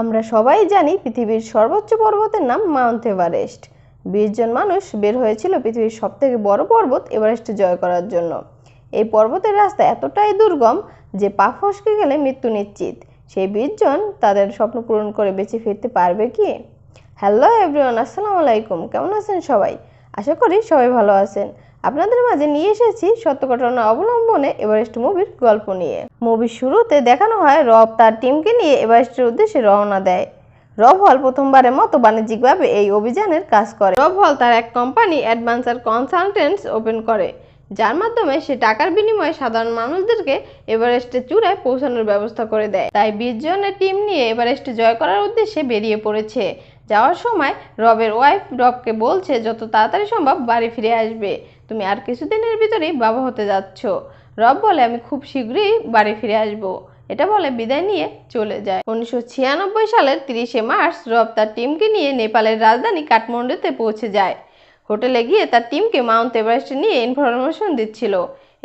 আমরা সবাই জানি পৃথিবীর সর্বোচ্চ পর্বতের নাম মাউন্ট এভারেস্ট। বিশ জন মানুষ বের হয়েছিল পৃথিবীর সবথেকে বড় পর্বত এভারেস্ট জয় করার জন্য। এই পর্বতের রাস্তা এতটাই দুর্গম যে পা ফসকে গেলে মৃত্যু নিশ্চিত। সেই বিশ জন তাদের স্বপ্ন পূরণ করে বেঁচে ফিরতে পারবে কি? হ্যালো এভরিওয়ান আসসালামু আলাইকুম। কেমন আছেন সবাই? আশা করি সবাই ভালো আছেন। আপনাদের মাঝে নিয়ে এসেছি সত্য ঘটনা অবলম্বনে এভারেস্ট মুভির গল্প নিয়ে। মুভির শুরুতে দেখানো হয় রব তার টিমকে নিয়ে এভারেস্টের উদ্দেশ্যে রওনা দেয়। রব হল প্রথমবারের মতো বাণিজ্যিকভাবে এই অভিযানের কাজ করে। রব হল তার এক কোম্পানি অ্যাডভান্সার কনসালটেন্টস ওপেন করে, যার মাধ্যমে সে টাকার বিনিময়ে সাধারণ মানুষদেরকে এভারেস্টের চূড়ায় পৌঁছানোর ব্যবস্থা করে দেয়। তাই বিশ জনের টিম নিয়ে এভারেস্ট জয় করার উদ্দেশ্যে বেরিয়ে পড়েছে। যাওয়ার সময় রবের ওয়াইফ রবকে বলছে, যত তাড়াতাড়ি সম্ভব বাড়ি ফিরে আসবে। তুমি আর কিছুদিনের ভিতরেই বাবা হতে যাচ্ছ রব বলে, আমি খুব শীঘ্রই বাড়ি ফিরে আসব এটা বলে বিদায় নিয়ে চলে যায়। উনিশশো ছিয়ানব্বই সালের তিরিশে মার্চ রব তার টিমকে নিয়ে নেপালের রাজধানী কাঠমান্ডুতে পৌঁছে যায়। হোটেলে গিয়ে তার টিমকে মাউন্ট এভারেস্ট নিয়ে ইনফরমেশন দিচ্ছিল।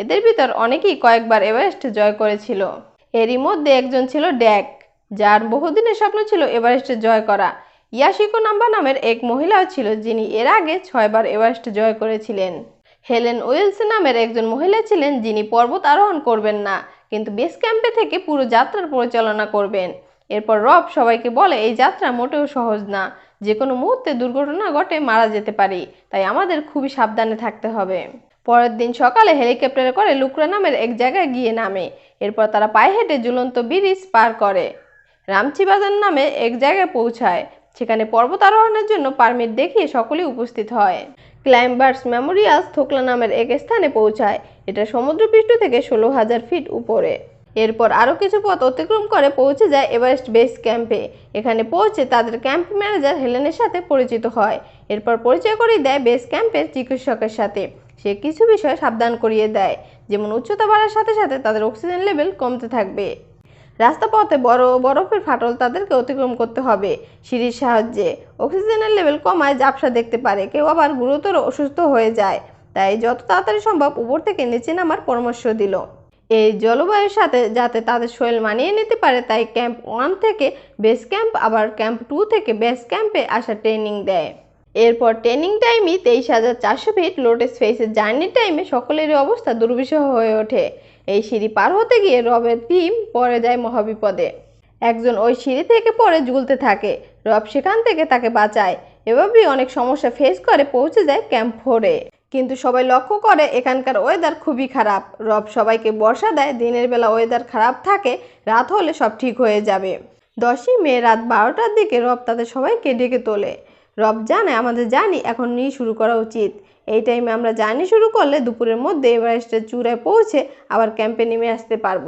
এদের ভিতর অনেকেই কয়েকবার এভারেস্ট জয় করেছিল। এরই মধ্যে একজন ছিল ড্যাক, যার বহুদিনের স্বপ্ন ছিল এভারেস্টে জয় করা। ইয়াশিকো নাম্বা নামের এক মহিলাও ছিল যিনি এর আগে ছয়বার এভারেস্ট জয় করেছিলেন। হেলেন উইলস নামের একজন মহিলা ছিলেন যিনি পর্বত আরোহণ করবেন না, কিন্তু বেস ক্যাম্পে থেকে পুরো যাত্রার পরিচালনা করবেন। এরপর রব সবাইকে বলে, এই যাত্রা মোটেও সহজ না। যে কোনো মুহূর্তে দুর্ঘটনা ঘটে মারা যেতে পারি, তাই আমাদের খুবই সাবধানে থাকতে হবে। পরের দিন সকালে হেলিকপ্টারে করে লুকরা নামের এক জায়গায় গিয়ে নামে। এরপর তারা পায়ে হেঁটে ঝুলন্ত ব্রিজ পার করে। রামচি বাজার নামে এক জায়গায় পৌঁছায়। সেখানে পর্বত আরোহণের জন্য পারমিট দেখিয়ে সকলেই উপস্থিত হয়। ক্লাইম্বার্স মেমোরিয়ালস থোকলা নামের এক স্থানে পৌঁছায়। এটা সমুদ্রপৃষ্ঠ থেকে ষোলো হাজার ফিট উপরে। এরপর আরও কিছু পথ অতিক্রম করে পৌঁছে যায় এভারেস্ট বেস ক্যাম্পে। এখানে পৌঁছে তাদের ক্যাম্প ম্যানেজার হেলেনের সাথে পরিচিত হয়। এরপর পরিচয় করিয়ে দেয় বেস ক্যাম্পের চিকিৎসকের সাথে। সে কিছু বিষয় সাবধান করিয়ে দেয়। যেমন উচ্চতা বাড়ার সাথে সাথে তাদের অক্সিজেন লেভেল কমতে থাকবে। রাস্তা পথে বড়, বরফের ফাটল তাদেরকে অতিক্রম করতে হবে। সিঁড়ির সাহায্যে অক্সিজেনের লেভেল কমায় ঝাপসা দেখতে পারে। কেউ আবার গুরুতর অসুস্থ হয়ে যায়। তাই যত তাড়াতাড়ি সম্ভব উপর থেকে নিচে নামার পরামর্শ দিল। এই জলবায়ুর সাথে যাতে তাদের শরীর মানিয়ে নিতে পারে, তাই ক্যাম্প ওয়ান থেকে বেস ক্যাম্প, আবার ক্যাম্প টু থেকে বেস ক্যাম্পে আসা ট্রেনিং দেয়। এরপর ট্রেনিং টাইমই তেইশ হাজার চারশো ফিট লোটেস ফেসের জার্নি টাইমে সকলেরই অবস্থা দুর্বিষহ হয়ে ওঠে। এই সিঁড়ি পার হতে গিয়ে রবের টিম পড়ে যায় মহাবিপদে। একজন ওই সিঁড়ি থেকে পড়ে ঝুলতে থাকে। রব সেখান থেকে তাকে বাঁচায়। এভাবেই অনেক সমস্যা ফেস করে, পৌঁছে যায় ক্যাম্প ফোরে কিন্তু সবাই লক্ষ্য করে, এখানকার ওয়েদার খুবই খারাপ। রব সবাইকে বর্ষা দেয়, দিনের বেলা ওয়েদার খারাপ থাকে, রাত হলে সব ঠিক হয়ে যাবে। দশই মে রাত বারোটার দিকে রব তাদের সবাইকে ডেকে তোলে। রব জানে, আমাদের জানি, এখন নিয়ে শুরু করা উচিত। এই টাইমে আমরা জার্নি শুরু করলে দুপুরের মধ্যে এভারেস্টের চূড়ায় পৌঁছে আবার ক্যাম্পে নেমে আসতে পারব।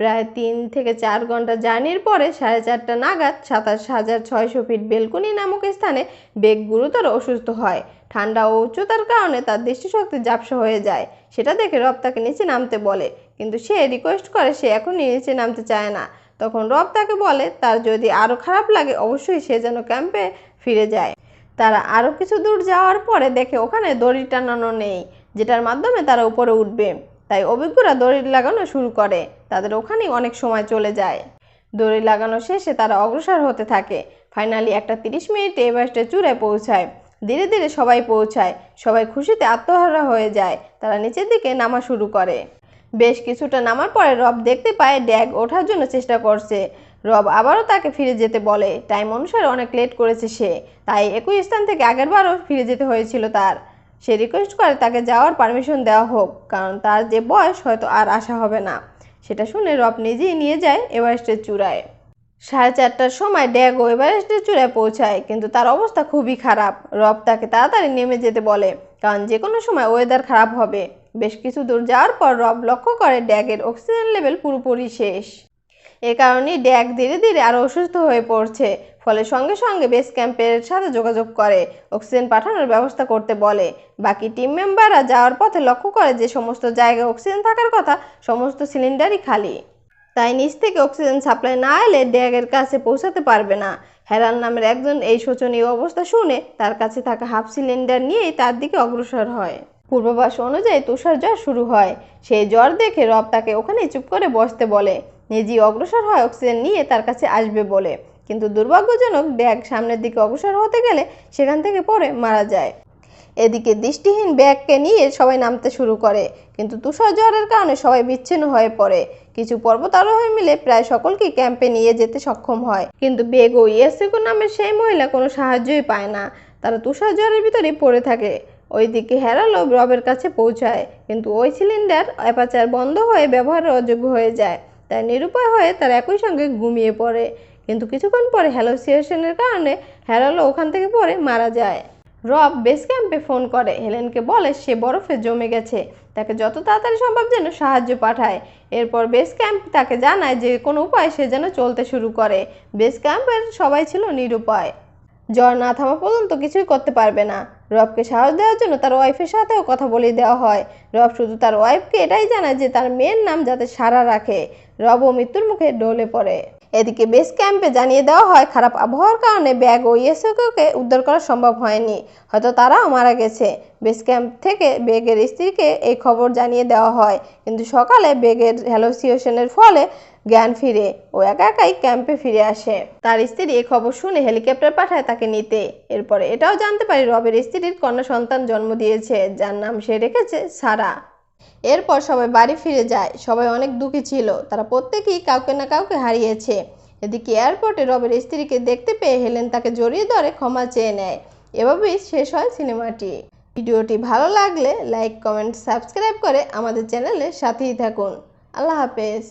প্রায় তিন থেকে চার ঘণ্টা জার্নির পরে সাড়ে চারটা নাগাদ সাতাশ হাজার ছয়শো ফিট বেলকুনি নামক স্থানে বেগ গুরুতর অসুস্থ হয়। ঠান্ডা ও উচ্চতার কারণে তার দৃষ্টিশক্তি ঝাপসা হয়ে যায়। সেটা দেখে রব তাকে নিচে নামতে বলে, কিন্তু সে রিকোয়েস্ট করে সে এখনই নিচে নামতে চায় না। তখন রব তাকে বলে, তার যদি আরও খারাপ লাগে, অবশ্যই সে যেন ক্যাম্পে ফিরে যায়। তারা আরও কিছু দূর যাওয়ার পরে দেখে ওখানে দড়ি টানানো নেই, যেটার মাধ্যমে তারা উপরে উঠবে। তাই অভিজ্ঞরা দড়ি লাগানো শুরু করে, তাদের ওখানেই অনেক সময় চলে যায়। দড়ি লাগানো শেষে তারা অগ্রসর হতে থাকে। ফাইনালি একটা তিরিশ মিনিটে এভারেস্টের চূড়ায় পৌঁছায়। ধীরে ধীরে সবাই পৌঁছায়। সবাই খুশিতে আত্মহারা হয়ে যায়। তারা নিচের দিকে নামা শুরু করে। বেশ কিছুটা নামার পরে রব দেখতে পায় ড্যাগ ওঠার জন্য চেষ্টা করছে। রব আবারও তাকে ফিরে যেতে বলে। টাইম অনুসারে অনেক লেট করেছে সে। তাই একই স্থান থেকে আগেরবারও ফিরে যেতে হয়েছিল তার। সে রিকোয়েস্ট করে তাকে যাওয়ার পারমিশন দেওয়া হোক, কারণ তার যে বয়স হয়তো আর আসা হবে না। সেটা শুনে রব নিজেই নিয়ে যায় এভারেস্টের চূড়ায়। সাড়ে চারটার সময় ড্যাগো এভারেস্টের চূড়ায় পৌঁছায়, কিন্তু তার অবস্থা খুবই খারাপ। রব তাকে তাড়াতাড়ি নেমে যেতে বলে, কারণ যে কোনো সময় ওয়েদার খারাপ হবে। বেশ কিছু দূর যাওয়ার পর রব লক্ষ্য করে ড্যাগের অক্সিজেন লেভেল পুরোপুরি শেষ। এ কারণেই ড্যাগ ধীরে ধীরে আরও অসুস্থ হয়ে পড়ছে। ফলে সঙ্গে সঙ্গে বেস ক্যাম্পের সাথে যোগাযোগ করে, অক্সিজেন পাঠানোর ব্যবস্থা করতে বলে। বাকি টিম মেম্বাররা যাওয়ার পথে লক্ষ্য করে যে সমস্ত জায়গায় অক্সিজেন থাকার কথা সমস্ত সিলিন্ডারই খালি। তাই নিচ থেকে অক্সিজেন সাপ্লাই না এলে ড্যাগের কাছে পৌঁছাতে পারবে না। হেরান নামের একজন এই শোচনীয় অবস্থা শুনে তার কাছে থাকা হাফ সিলিন্ডার নিয়েই তার দিকে অগ্রসর হয়। পূর্বাভাস অনুযায়ী তুষার জ্বর শুরু হয়। সেই জ্বর দেখে রব তাকে ওখানে চুপ করে বসতে বলে। নিজেই অগ্রসর হয় অক্সিজেন নিয়ে তার কাছে আসবে বলে। কিন্তু দুর্ভাগ্যজনক ব্যাগ সামনের দিকে অগ্রসর হতে গেলে সেখান থেকে পড়ে মারা যায়। এদিকে দৃষ্টিহীন ব্যাগকে নিয়ে সবাই নামতে শুরু করে, কিন্তু তুষার ঝড়ের কারণে সবাই বিচ্ছিন্ন হয়ে পড়ে। কিছু পর্বতারোহী মিলে প্রায় সকলকেই ক্যাম্পে নিয়ে যেতে সক্ষম হয়, কিন্তু বেগ ও ইয়েসুকু নামের সেই মহিলা কোনো সাহায্যই পায় না। তারা তুষার ঝড়ের ভিতরেই পড়ে থাকে। ওইদিকে হেরালো রবের কাছে পৌঁছায়, কিন্তু ওই সিলিন্ডার অ্যাপাচার বন্ধ হয়ে ব্যবহারের অযোগ্য হয়ে যায়। তাই নিরুপায় হয়ে তারা একই সঙ্গে ঘুমিয়ে পড়ে। কিন্তু কিছুক্ষণ পরে হ্যালোসিয়েশনের কারণে হেরালো ওখান থেকে পড়ে মারা যায়। রব বেস ক্যাম্পে ফোন করে। হেলেনকে বলে, সে বরফে জমে গেছে। তাকে যত তাড়াতাড়ি সম্ভব যেন সাহায্য পাঠায়। এরপর বেস ক্যাম্প তাকে জানায় যে কোনো উপায় সে যেন চলতে শুরু করে। বেস ক্যাম্পের সবাই ছিল নিরুপায়। জ্বর না থামা পর্যন্ত কিছুই করতে পারবে না। রবকে সাহস দেওয়ার জন্য তার ওয়াইফের সাথেও কথা বলে দেওয়া হয়। রব শুধু তার ওয়াইফকে এটাই জানায় যে তার মেয়ের নাম যাতে সারা রাখে। রব ও মৃত্যুর মুখে ডলে পড়ে। এদিকে বেস ক্যাম্পে জানিয়ে দেওয়া হয়, খারাপ আবহাওয়ার কারণে ব্যাগ ও ইয়েসুকে উদ্ধার করা সম্ভব হয়নি। হয়তো তারাও মারা গেছে। বেস ক্যাম্প থেকে বেগের স্ত্রীকে এই খবর জানিয়ে দেওয়া হয়। কিন্তু সকালে বেগের হ্যালোসিয়েশনের ফলে জ্ঞান ফিরে ও একা একাই ক্যাম্পে ফিরে আসে। তার স্ত্রী এই খবর শুনে হেলিকপ্টার পাঠায় তাকে নিতে। এরপরে এটাও জানতে পারি রবের স্ত্রীর কন্যা সন্তান জন্ম দিয়েছে, যার নাম সে রেখেছে সারা। এরপর সবাই বাড়ি ফিরে যায়। সবাই অনেক দুঃখী ছিল। তারা প্রত্যেকেই কাউকে না কাউকে হারিয়েছে। এদিকে এয়ারপোর্টে রবের স্ত্রীকে দেখতে পেয়ে হেলেন তাকে জড়িয়ে ধরে ক্ষমা চেয়ে নেয়। এভাবেই শেষ হয় সিনেমাটি। ভিডিওটি ভালো লাগলে লাইক কমেন্ট সাবস্ক্রাইব করে আমাদের চ্যানেলে সাথেই থাকুন। আল্লাহ হাফেজ।